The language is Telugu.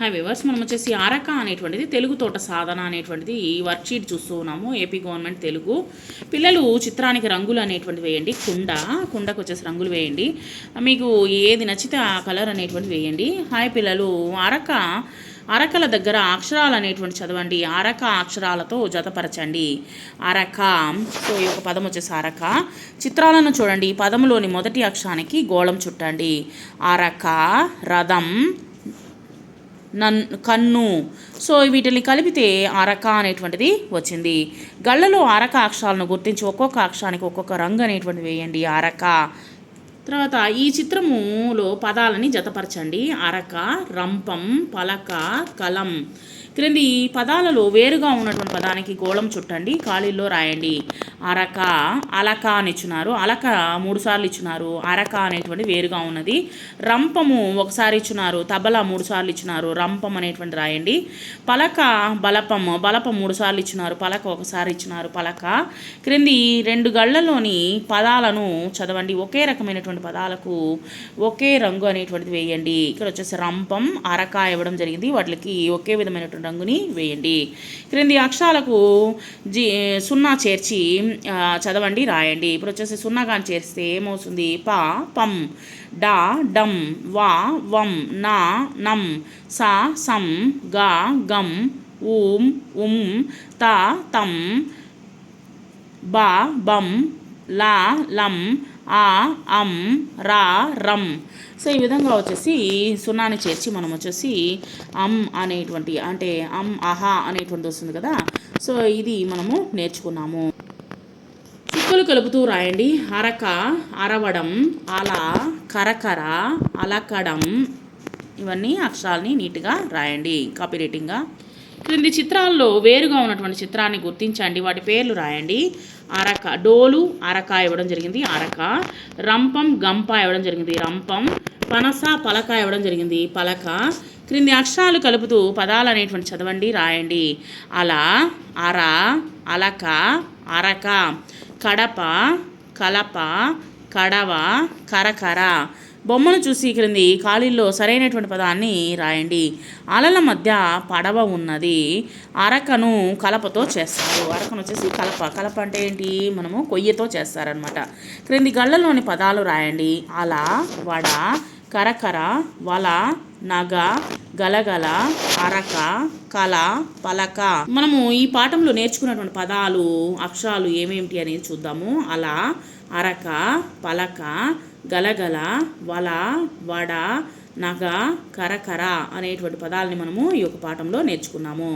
హాయ్ వివర్స్ మనం వచ్చేసి అరక అనేటువంటిది తెలుగు తోట సాధన అనేటువంటిది వర్క్షీట్ చూస్తూ ఉన్నాము. ఏపీ గవర్నమెంట్ తెలుగు. పిల్లలు చిత్రానికి రంగులు అనేటువంటివి వేయండి. కుండ. కుండకు వచ్చేసి రంగులు వేయండి. మీకు ఏది నచ్చితే ఆ కలర్ అనేటువంటిది వేయండి. హాయ్ పిల్లలు. అరక అరకల దగ్గర అక్షరాలు అనేటువంటి చదవండి. అరక అక్షరాలతో జతపరచండి. అరక సో ఈ యొక్క పదం వచ్చేసి అరక చిత్రాలను చూడండి. పదములోని మొదటి అక్షరానికి గోళం చుట్టండి. అరక రథం నన్ కన్ను. సో వీటిని కలిపితే అరక అనేటువంటిది వచ్చింది. గళ్ళలో అరక అక్షరాలను గుర్తించి ఒక్కొక్క అక్షరానికి ఒక్కొక్క రంగు అనేటువంటిది వేయండి. అరక. తర్వాత ఈ చిత్రములో పదాలని జతపరచండి. అరక రంపం పలక కలం. క్రింది పదాలలో వేరుగా ఉన్నటువంటి పదానికి గోళం చుట్టండి ఖాళీల్లో రాయండి. అరక అలక అని ఇచ్చినారు అలక మూడు సార్లు ఇచ్చినారు అరక అనేటువంటి వేరుగా ఉన్నది. రంపము ఒకసారి ఇచ్చినారు తబల మూడు సార్లు ఇచ్చినారు రంపం అనేటువంటి రాయండి. పలక బలపం బలపం మూడు సార్లు ఇచ్చినారు పలక ఒకసారి ఇచ్చినారు పలక. క్రింది రెండు గళ్ళలోని పదాలను చదవండి. ఒకే రకమైనటువంటి పదాలకు ఒకే రంగు అనేటువంటిది వేయండి. ఇక్కడ వచ్చేసి రంపం అరక ఇవ్వడం జరిగింది. వాటికి ఒకే విధమైనటువంటి రంగుని వేయండి. క్రింది అక్షరాలకు జీ సున్నా చేర్చి చదవండి రాయండి. ఇప్పుడు వచ్చేసి సున్నా కానీ చేస్తే ఏమవుతుంది? ప పం డా డం వా వం నా నం సా సం గా గం ఊం ఉం తా తం బా బం లా లం ఆ అం రా రం. సో ఈ విధంగా వచ్చేసి సున్నాని చేర్చి మనం వచ్చేసి అమ్ అనేటువంటి అంటే అమ్ అహా అనేటువంటి వస్తుంది కదా. సో ఇది మనము నేర్చుకున్నాము. చుక్కలు కలుపుతూ రాయండి. అరక అరవడం అలా కరకర అలకడం ఇవన్నీ అక్షరాలని నీట్గా రాయండి. కాపీ రైటింగ్గా క్రింది చిత్రాల్లో వేరుగా ఉన్నటువంటి చిత్రాన్ని గుర్తించండి. వాటి పేర్లు రాయండి. అరక డోలు అరక ఇవ్వడం జరిగింది. అరక రంపం గంప ఇవ్వడం జరిగింది. రంపం పనస పలక ఇవ్వడం జరిగింది. పలక క్రింది అక్షరాలు కలుపుతూ పదాలు అనేటువంటి చదవండి రాయండి. అలా అర అలక అరక కడప కలప కడవ కరకర. బొమ్మను చూసి క్రింది ఖాళీల్లో సరైనటువంటి పదాన్ని రాయండి. అలల మధ్య పడవ ఉన్నది. అరకను కలపతో చేస్తారు. అరకను వచ్చేసి కలప. కలప అంటే ఏంటి? మనము కొయ్యతో చేస్తారనమాట క్రింది గళ్ళలోని పదాలు రాయండి. అల వడ కరకర వల నగ గలగల అరక కల పలక. మనము ఈ పాఠంలో నేర్చుకున్నటువంటి పదాలు అక్షరాలు ఏమేమిటి అనేది చూద్దాము. అలా అరక పలక గలగల వల వడ నగ కరకర అనేటువంటి పదాలని మనము ఈ యొక్క పాఠంలో నేర్చుకున్నాము.